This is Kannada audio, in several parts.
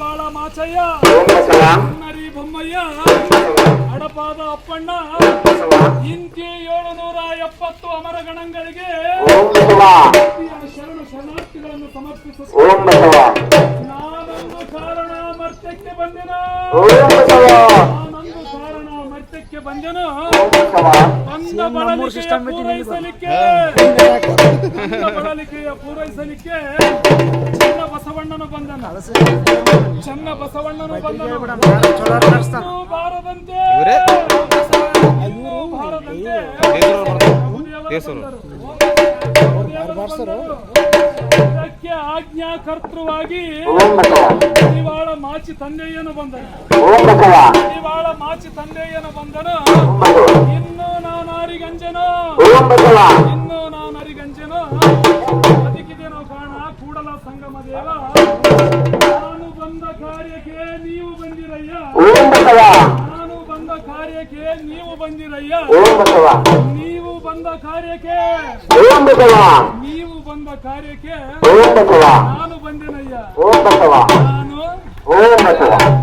ಮಡಿವಾಳ ಮಾಚಯ್ಯ. ಬಸವ ಬೊಮ್ಮಯ್ಯ. ಅಡಪಾದ ಅಪ್ಪಣ್ಣ. ಇಂತಿ ಏಳುನೂರ ಎಪ್ಪತ್ತು ಅಮರ ಗಣಗಳಿಗೆ ಶರಣ ಶರಣಾರ್ಥಿಗಳನ್ನು ಬಸವ ನಾನೊಂದು ಕಾರಣ ಮರ್ತ್ಯಕ್ಕೆ ಬಂದೆನ? ನಾನೊಂದು ಕಾರಣ ಮರ್ತ್ಯಕ್ಕೆ ಬಂದೆನು? ಪೂರೈಸಲಿಕ್ಕೆ ಬಂದ ಬಳಲಿಕೆಯ ಪೂರೈಸಲಿಕ್ಕೆ ಚೆನ್ನ ಬಸವಣ್ಣನು ಬಂದನು. ಚನ್ನ ಬಸವಣ್ಣನು ಬಂದನು. ಬಾರದಂತೆ ಬಾರದಂತೆ ಆಜ್ಞಾಕರ್ತೃವಾಗಿ ಓಂ ಬಸವ ಇವಾಳ ಮಾಚಿ ತಂದೆಯನು ಬಂದನು. ಓಂ ಇವಾಳ ಮಾಚಿ ತಂದೆಯನು ಬಂದನು. ಇನ್ನು ನಾನಾರಿಗಂಜನು ಇನ್ನು ನಾನರಿಗಂಜನು ಬದುಕಿದೇನೋ ಕಾಣ ಕೂಡಲ ಸಂಗಮ ದೇವ. ನಾನು ಬಂದ ಕಾರ್ಯಕ್ಕೆ ನೀವು ಬಂದಿರಯ್ಯ. ನಾನು ಬಂದ ಕಾರ್ಯಕ್ಕೆ ನೀವು ಬಂದಿರಯ್ಯ. ನೀವು ಬಂದ ಕಾರ್ಯಕ್ಕೆ. ನೀವು ಬಂದ ಕಾರ್ಯಕ್ಕೆ ನಾನು ಬಂದಿನಯ್ಯ. ನಾನು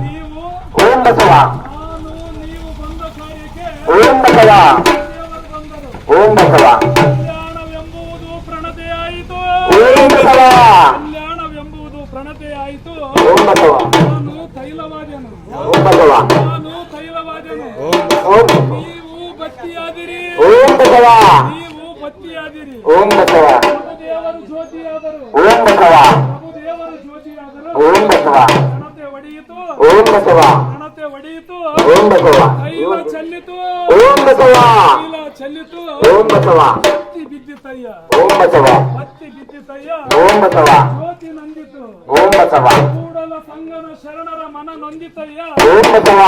ನೀವು ನಾನು ನೀವು ಬಂದ ಕಾರ್ಯಕ್ಕೆ ಓಂ ಬಸವ ಕಲ್ಯಾಣವೆಂಬುದು ಪ್ರಣತೆಯಾಯಿತು ಓಂ ಬಸವ ಕಲ್ಯಾಣವೆಂಬುದು ಪ್ರಣತೆಯಾಯಿತು ಓಂ ಬಸವ ನಾನು ತೈಲವಾದೆನು ಓಂ ಬಸವ ನಾನು ತೈಲವಾದೆನು ಓಂ ನೀವು ಓಂ ಬಸವ ನೀವು ಓಂ ಬಸವ ದೇವರು ಜ್ಯೋತಿಯಾದರು. ಓಂ ಬಸವ ಪ್ರಭು ದೇವರು ಜ್ಯೋತಿಯಾದರು. ಓಂ ಬಸವ ಗಣತೆ ಒಡೆಯಿತು. ಓಂ ಬಸವ ಗಣತೆ ಒಡೆಯಿತು. ಓಂ ಬಸವ ಚೆಲ್ಲಿತು. ಓಂ ಬಸವ ಚೆಲ್ಲಿತು. ಓಂ ಬಸವ ಬಿದ್ದಿತಯ್ಯ. ಓಂ ಬಸವ ಬಿದ್ದಿತಯ್ಯ. ಓಂ ಬಸವ ಜ್ಯೋತಿ ನಂದಿತು. ಓಂ ಬಸವ ಕೂಡಲ ಸಂಗನ ಶರಣರ ಮನ ನೊಂದಿತಯ್ಯ. ಓಂ ಬಸವ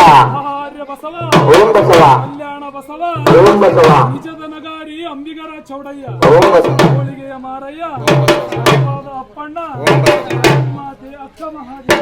ಆರ್ಯ ಬಸವ. ಓಂ ಬಸವ ಕಲ್ಯಾಣ ಬಸವ. ಓಂ ಬಸವ ನಿಜದ ನಗಾರಿ ಅಂಬಿಗರ ಚೌಡಯ್ಯ. ಓಂ ಬಸವ ಹೋಳಿಗೆಯ ಮಾರಯ್ಯ. ಅಪ್ಪಣ್ಣ. ಮಾತೆ ಅಕ್ಕ ಮಹಾದೇವ.